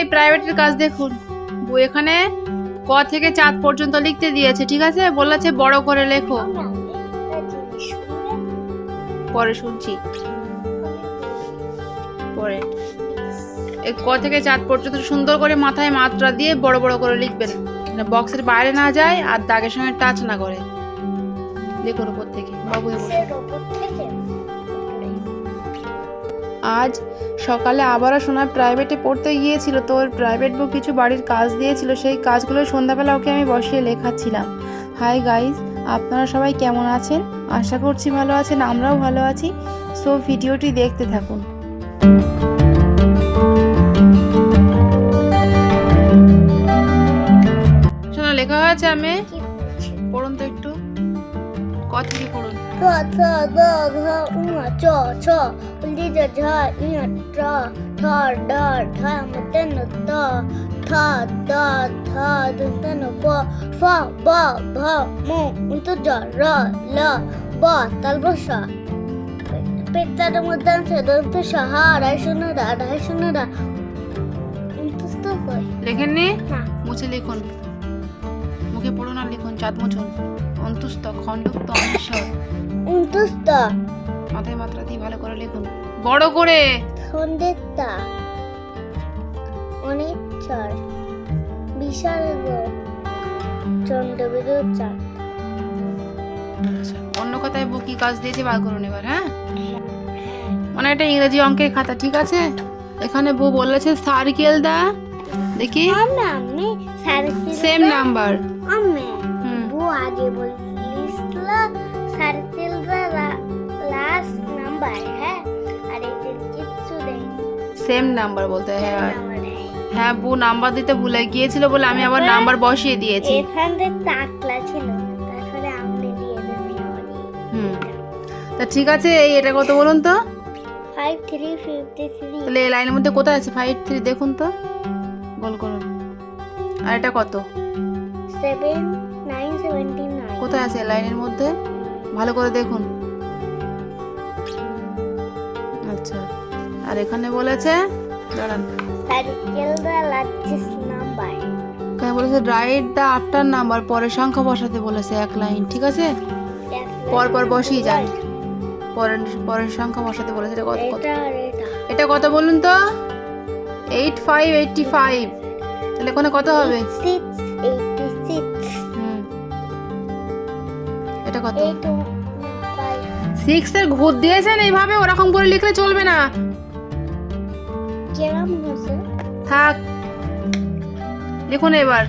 এই প্রাইভেটের কাজ দেখুন। বই এখানে ক থেকে চাঁদ পর্যন্ত লিখতে দিয়েছে, ঠিক আছে? বলেছে বড় করে লেখো। পরে শুনছি। পরে। ক থেকে চাঁদ পর্যন্ত সুন্দর করে মাথায় মাত্রা দিয়ে বড় বড় করে লিখবেন। বক্সের বাইরে না যায় আর দাগের সঙ্গে টাচ না করে। দেখুন উপর থেকে। বাবু আজ সকালে আবারও সোনা প্রাইভেটে পড়তে গিয়েছিল। তো ওর প্রাইভেট বুক কিছু বাড়ির কাজ দিয়েছিল, সেই কাজগুলো সন্ধ্যাবেলা ওকে আমি বসিয়ে লেখাচ্ছিলাম। হাই গাইজ আপনারা সবাই কেমন আছেন? আশা করছি ভালো আছেন, আমরাও ভালো আছি। সো ভিডিওটি দেখতে থাকুন। লেখা হয়েছে আমি? পড়ুন তো একটু। কথা পড়ুন? ঝ ঠ ঠ ড ঢ মূর্ধন্য ত থ দ ধ দন্তন্য প ফ ব ভ মু উন্ত র ল ব তালব স পেটার মূর্ধাংশ দন্ত স হ আড়াই শূন্য রা রা উন্তস্থ হয়। লেখেননি হ্যাঁ। মুছে লিখুন। মুখে পড়ুন না লিখুন চাঁদ মুছুন। অন্তুস্ত খণ্ডুক্ত অনিশ্বর অন্তুস্ত মাথায় মাত্রা দিয়ে ভালো করে লিখুন। বড় করে। সন্দেহতা অনেক চার বিশাল চন্দ্রবিদুর চার আচ্ছা, অন্য কথায় বুক কাজ দিয়েছে বার করুন এবার হ্যাঁ? মানে এটা ইংরেজি অঙ্কের খাতা ঠিক আছে? এখানে বউ বলেছে সার্কেল দা দেখি? সেম নাম্বার হুম। আগে বলিসলা সার্কেল লাস্ট নাম্বার হ্যাঁ? সেম নাম্বার বলতে হ্যাঁ। হ্যাঁ বউ নাম্বার দিতে ভুলে গিয়েছিল বলে আমি আবার নাম্বার বসিয়ে দিয়েছি। এখানে টাকলা ছিল তারপরে আমি দিয়ে হুম। তা ঠিক আছে এই এটা কত বলুন তো? ফাইভ থ্রি ফিফটি থ্রি তাহলে এই লাইনের মধ্যে কোথায় আছে? ফাইভ থ্রি দেখুন তো। গোল করুন। আর এটা কত? সেভেন নাইন সেভেন্টি নাইন কোথায় আছে লাইনের মধ্যে? ভালো করে দেখুন। আর এখানে বলেছে দাঁড়ান। এখানে বলেছে রাইট দ্য আফটার নাম্বার পরে সংখ্যা বসাতে বলেছে এক লাইন ঠিক আছে? পর পর বসিয়ে যান। পরের পরের সংখ্যা বসাতে বলেছে এটা কত কত এটা কত বলুন তো? এইট ফাইভ এইটটি ফাইভ তাহলে এখানে কত হবে? এটা কত? সিক্স এর ঘুর দিয়েছেন এইভাবে ওরকম করে লিখলে চলবে না। থাক। লিখুন এবার।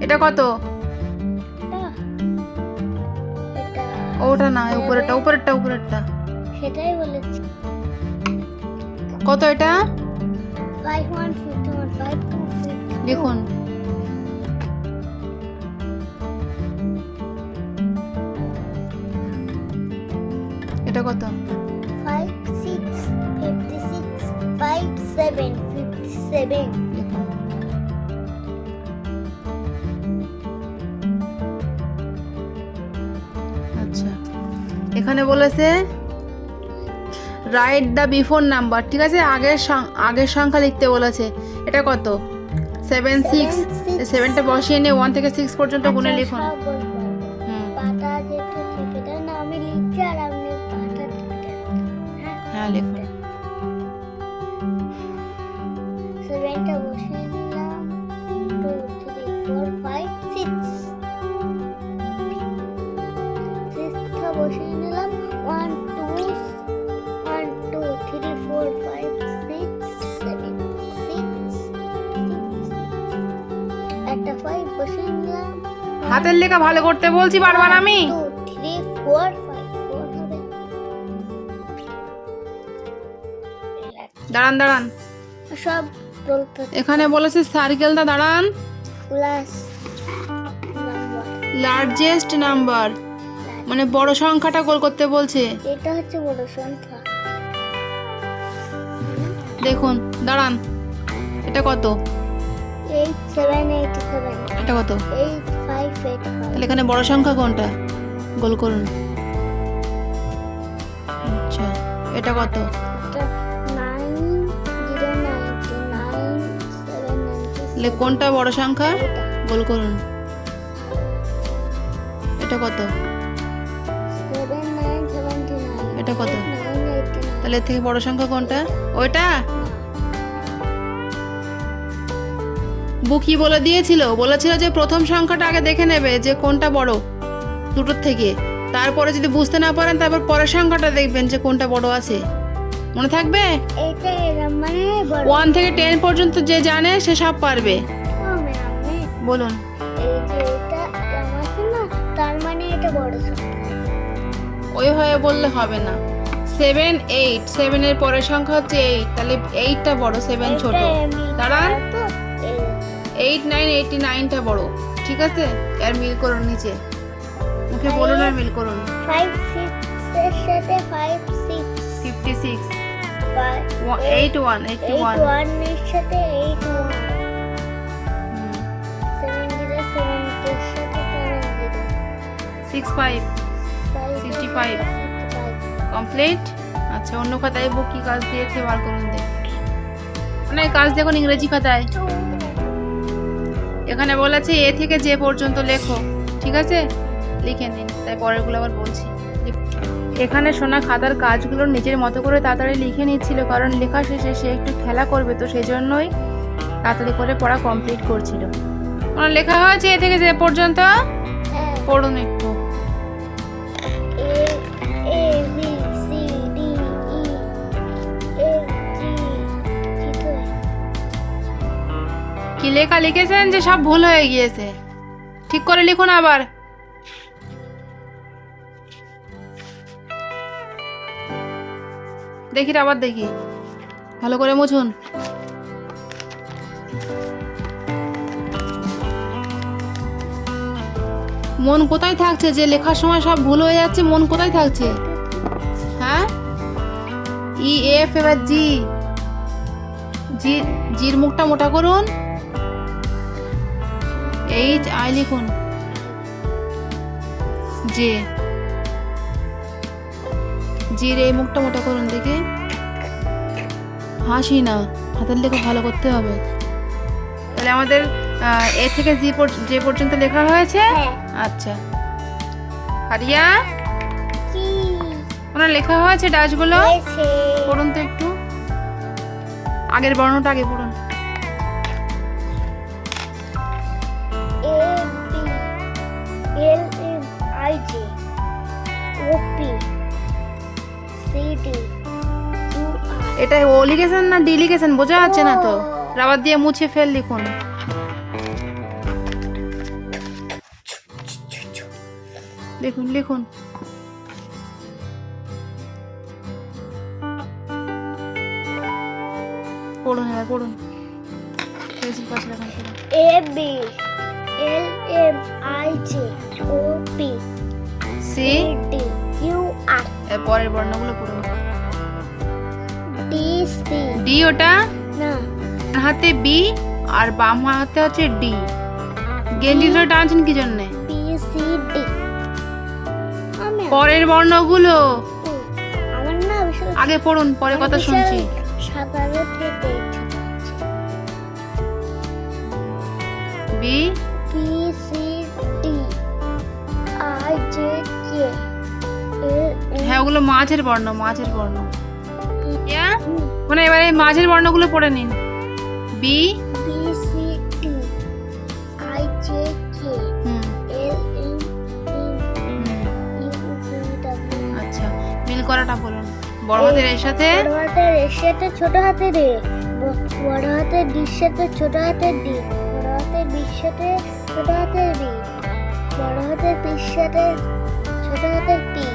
এটা কত? ওটা না উপরেরটা উপরেরটা উপরেরটা। সেটাই বলেছি। কত এটা? লিখুন। এটা কত? ফাইভ সেভেন ফিফটি সেভেন লিখুন আচ্ছা। এখানে বলেছে রাইট দ্য বিফোর নাম্বার ঠিক আছে? আগের আগের সংখ্যা লিখতে বলেছে। এটা কত? সেভেন সিক্স সেভেনটা বসিয়ে নিয়ে ওয়ান থেকে সিক্স পর্যন্ত গুনে আচ্ছা, লিখুন। সব বলব। হাতের লেখা ভালো করতে বলছি বারবার আমি? দাঁড়ান দাঁড়ান। সব এখানে বলেছে সার্কেলটা দাঁড়ান। লার্জেস্ট নাম্বার মানে বড় সংখ্যাটা গোল করতে বলছে। এটা হচ্ছে বড় সংখ্যা। দেখুন দাঁড়ান। এটা কত? এটা কত? তাহলে এখানে বড় সংখ্যা কোনটা? গোল করুন। আচ্ছা এটা কত? তাহলে কোনটা বড় সংখ্যা? গোল করুন। এটা কত? এটা কত? তাহলে এর থেকে বড় সংখ্যা কোনটা? ওইটা? বু কি বলে দিয়েছিল? বলেছিল যে প্রথম সংখ্যাটা আগে দেখে নেবে যে কোনটা বড় দুটোর থেকে। তারপরে যদি বুঝতে না পারেন তারপর পরের সংখ্যাটা দেখবেন যে কোনটা বড় আছে। মনে থাকবে? মানে ওয়ান থেকে টেন পর্যন্ত যে জানে সে সব পারবে। বলুন। এই যে এটা এরম আছে না তার মানে সংখ্যা। ওইভাবে বললে হবে না। সেভেন এইট সেভেনের পরের সংখ্যা হচ্ছে এইট তাহলে এইটটা বড় সেভেন ছোট। দাঁড়ান। এইট নাইন এইটি নাইনটা বড় ঠিক আছে? আর মিল করুন নিচে। মুখে বলুন আর মিল করুন। ফাইভ সিক্স সাথে five six fifty six five eight one eighty one সাথে eight six five five. Complete আচ্ছা অন্য খাতায় বুক কি কাজ দিয়েছে? বার করুন দেখ। মানে কাজ দেখুন ইংরেজি খাতায়। এখানে বলেছে এ থেকে যে পর্যন্ত লেখো ঠিক আছে? লিখে নিন তাই পরেরগুলো আবার বলছি। এখানে সোনা খাতার কাজগুলো নিজের মতো করে তাড়াতাড়ি লিখে নিচ্ছিল কারণ লেখা শেষে সে একটু খেলা করবে তো সেই জন্যই তাড়াতাড়ি করে পড়া কমপ্লিট করছিল। ওনার লেখা হয়েছে এ থেকে যে পর্যন্ত? হ্যাঁ। পড়ুন। একটু লেখা লিখেছেন যে সব ভুল হয়ে গিয়েছে। ঠিক করে লিখুন আবার। দেখি আবার দেখি। ভালো করে মুছুন। মন কোথায় থাকছে যে লেখার সময় সব ভুল হয়ে যাচ্ছে? মন কোথায় থাকছে? হ্যাঁ? ই এফ, এবার জি, জির মুখটা মোটা করুন। আই লিখুন। জে। জির এই মুখটা মোটা করুন দেখি। হাসি না হাতের লেখা ভালো করতে হবে। তাহলে আমাদের এ থেকে জি যে পর্যন্ত লেখা হয়েছে? হ্যাঁ। আচ্ছা। হারিয়া ওনার লেখা হয়েছে ডাচগুলো? পড়ুন তো একটু। আগের বর্ণটা আগে পড়ুন। L M I J O P C D U R. এটা ও লিখেছেন না ডি লিখেছেন? বোঝা যাচ্ছে না তো। রাবার দিয়ে মুছে ফেল লিখুন। লিখুন লিখুন। পড়ুন এবার পড়ুন। এ পাশে M I J O P C? D U R এর পরের বর্ণগুলো পড়ুন। D C ডি ওটা? না। হাতে বি আর বাম হাতে হচ্ছে ডি গেঞ্জি ধরে টানছেন কি জন্যে? B C D আমি পরের বর্ণগুলো? আমার না বিশাল আগে পড়ুন পরে কথা শুনছি। সাঁতারে থেকে বি হ্যাঁ ওগুলো মাঝের বর্ণ মাঝের বর্ণ। মানে এবারে এই মাঝের বর্ণগুলো পড়ে নিন। B B C D I J K হুম। L M N হুম, U V W আচ্ছা মিল করাটা বলুন। বড় হাতের এর সাথে? বড় হাতের এর সাথে ছোট হাতের এ। বড় হাতের ডির সাথে ছোট হাতের ডি। বড় হাতের বির সাথে ছোট হাতের বি বড় হাতের পির সাথে ছোট হাতের পি।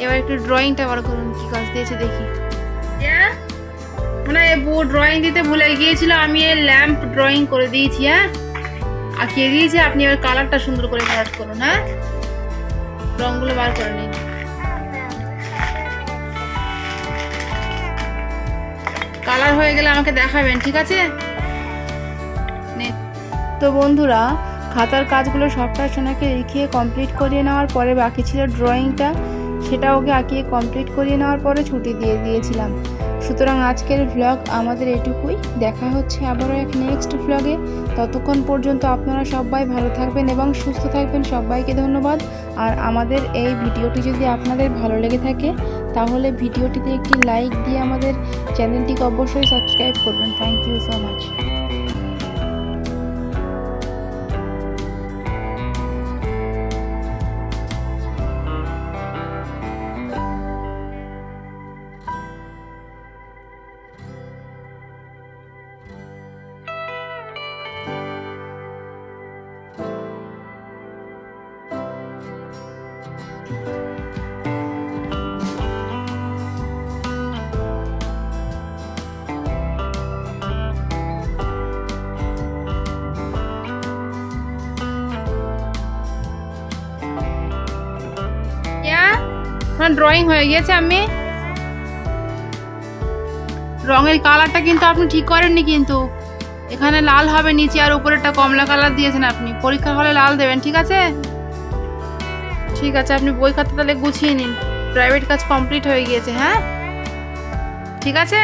এবার একটু ড্রয়িংটা বার করুন কি কাজ দিয়েছে দেখি। মানে বউ ড্রয়িং দিতে ভুলে গিয়েছিল আমি এই ল্যাম্প ড্রয়িং করে দিয়েছি হ্যাঁ? আঁকিয়ে দিয়েছি? আপনি এবার কালারটা সুন্দর করে কালার করুন হ্যাঁ? রংগুলো বার করে নিন। কালার হয়ে গেলে আমাকে দেখাবেন ঠিক আছে? নে। তো বন্ধুরা খাতার কাজগুলো সবটা সোনাকে লিখিয়ে কমপ্লিট করিয়ে নেওয়ার পরে বাকি ছিল ড্রয়িংটা সেটা ওকে আঁকিয়ে কমপ্লিট করিয়ে নেওয়ার পরে ছুটি দিয়ে দিয়েছিলাম। সুতরাং আজকের ভ্লগ আমাদের এটুকুই। দেখা হচ্ছে আবারও এক নেক্সট ভ্লগে ততক্ষণ পর্যন্ত আপনারা সবাই ভালো থাকবেন এবং সুস্থ থাকবেন। সবাইকে ধন্যবাদ। আর আমাদের এই ভিডিওটি যদি আপনাদের ভালো লেগে থাকে, তাহলে ভিডিওটিতে একটি লাইক দিয়ে আমাদের চ্যানেলটিকে অবশ্যই সাবস্ক্রাইব করবেন। থ্যাংক ইউ সো মাচ তোমার ড্রয়িং হয়ে গিয়েছে আমি রঙের কালারটা কিন্তু আপনি ঠিক করেননি কিন্তু। এখানে লাল হবে নিচে আর উপরেরটা কমলা কালার দিয়েছেন আপনি। পরীক্ষা হলে লাল দেবেন, ঠিক আছে? ঠিক আছে, আপনি বই খাতা তাহলে গুছিয়ে নিন। প্রাইভেট কাজ কমপ্লিট হয়ে গিয়েছে হ্যাঁ? ঠিক আছে?